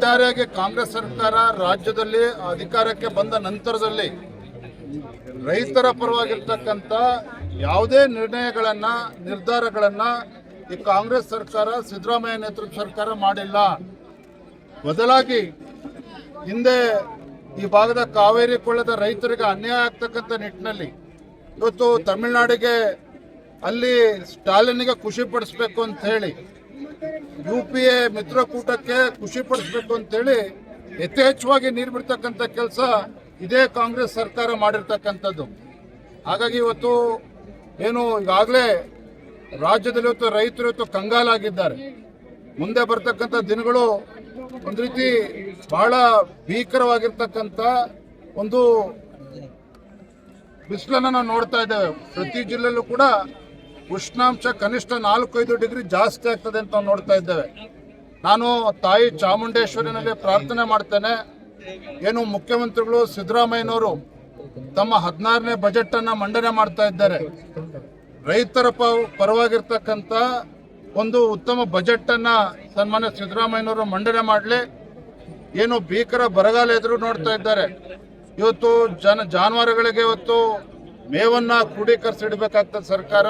ಒಟ್ಟಾರೆಯಾಗಿ ಕಾಂಗ್ರೆಸ್ ಸರ್ಕಾರ ರಾಜ್ಯದಲ್ಲಿ ಅಧಿಕಾರಕ್ಕೆ ಬಂದ ನಂತರದಲ್ಲಿ ರೈತರ ಪರವಾಗಿರ್ತಕ್ಕಂಥ ಯಾವುದೇ ನಿರ್ಣಯಗಳನ್ನ, ನಿರ್ಧಾರಗಳನ್ನ ಈ ಕಾಂಗ್ರೆಸ್ ಸರ್ಕಾರ, ಸಿದ್ದರಾಮಯ್ಯ ನೇತೃತ್ವ ಸರ್ಕಾರ ಮಾಡಿಲ್ಲ. ಬದಲಾಗಿ ಹಿಂದೆ ಈ ಭಾಗದ ಕಾವೇರಿ ಕೊಳ್ಳದ ರೈತರಿಗೆ ಅನ್ಯಾಯ ಆಗ್ತಕ್ಕಂಥ ನಿಟ್ಟಿನಲ್ಲಿ ಇವತ್ತು ತಮಿಳುನಾಡಿಗೆ ಅಲ್ಲಿ ಸ್ಟಾಲಿನ್ಗೆ ಖುಷಿ ಪಡಿಸ್ಬೇಕು ಅಂತ ಹೇಳಿ ಯು ಪಿ ಎ ಮಿತ್ರಕೂಟಕ್ಕೆ ಖುಷಿ ಪಡಿಸ್ಬೇಕು ಅಂತೇಳಿ ಯಥೇಚ್ಛವಾಗಿ ನೀರು ಬಿಡ್ತಕ್ಕಂಥ ಕೆಲಸ ಇದೇ ಕಾಂಗ್ರೆಸ್ ಸರ್ಕಾರ ಮಾಡಿರ್ತಕ್ಕಂಥದ್ದು. ಹಾಗಾಗಿ ಇವತ್ತು ಏನು ಈಗಾಗಲೇ ರಾಜ್ಯದಲ್ಲಿ ಇವತ್ತು ರೈತರು ಇವತ್ತು ಕಂಗಾಲಾಗಿದ್ದಾರೆ. ಮುಂದೆ ಬರ್ತಕ್ಕಂಥ ದಿನಗಳು ಒಂದು ರೀತಿ ಬಹಳ ಭೀಕರವಾಗಿರ್ತಕ್ಕಂಥ ಒಂದು ಬಿಸಿಲನ್ನು ನಾವು ನೋಡ್ತಾ ಇದ್ದೇವೆ. ಪ್ರತಿ ಜಿಲ್ಲೆಯಲ್ಲೂ ಕೂಡ ಉಷ್ಣಾಂಶ ಕನಿಷ್ಠ ನಾಲ್ಕೈದು ಡಿಗ್ರಿ ಜಾಸ್ತಿ ಆಗ್ತದೆ ಅಂತ ನಾವು ನೋಡ್ತಾ ಇದ್ದೇವೆ. ನಾನು ತಾಯಿ ಚಾಮುಂಡೇಶ್ವರಿನಲ್ಲಿ ಪ್ರಾರ್ಥನೆ ಮಾಡ್ತೇನೆ. ಏನು ಮುಖ್ಯಮಂತ್ರಿಗಳು ಸಿದ್ದರಾಮಯ್ಯನವರು ತಮ್ಮ ಹದಿನಾರನೇ ಬಜೆಟ್ ಅನ್ನ ಮಂಡನೆ ಮಾಡ್ತಾ ಇದ್ದಾರೆ. ರೈತರ ಪರವಾಗಿರ್ತಕ್ಕಂಥ ಒಂದು ಉತ್ತಮ ಬಜೆಟ್ ಅನ್ನ ಸನ್ಮಾನ್ಯ ಸಿದ್ದರಾಮಯ್ಯನವರು ಮಂಡನೆ ಮಾಡಲಿ. ಏನು ಭೀಕರ ಬರಗಾಲ ಎದುರು ನೋಡ್ತಾ ಇದ್ದಾರೆ. ಇವತ್ತು ಜನ, ಜಾನುವಾರುಗಳಿಗೆ ಇವತ್ತು ಮೇವನ್ನ ಕ್ರೋಢೀಕರಿಸಿಡ್ಬೇಕಾಗ್ತದೆ ಸರ್ಕಾರ.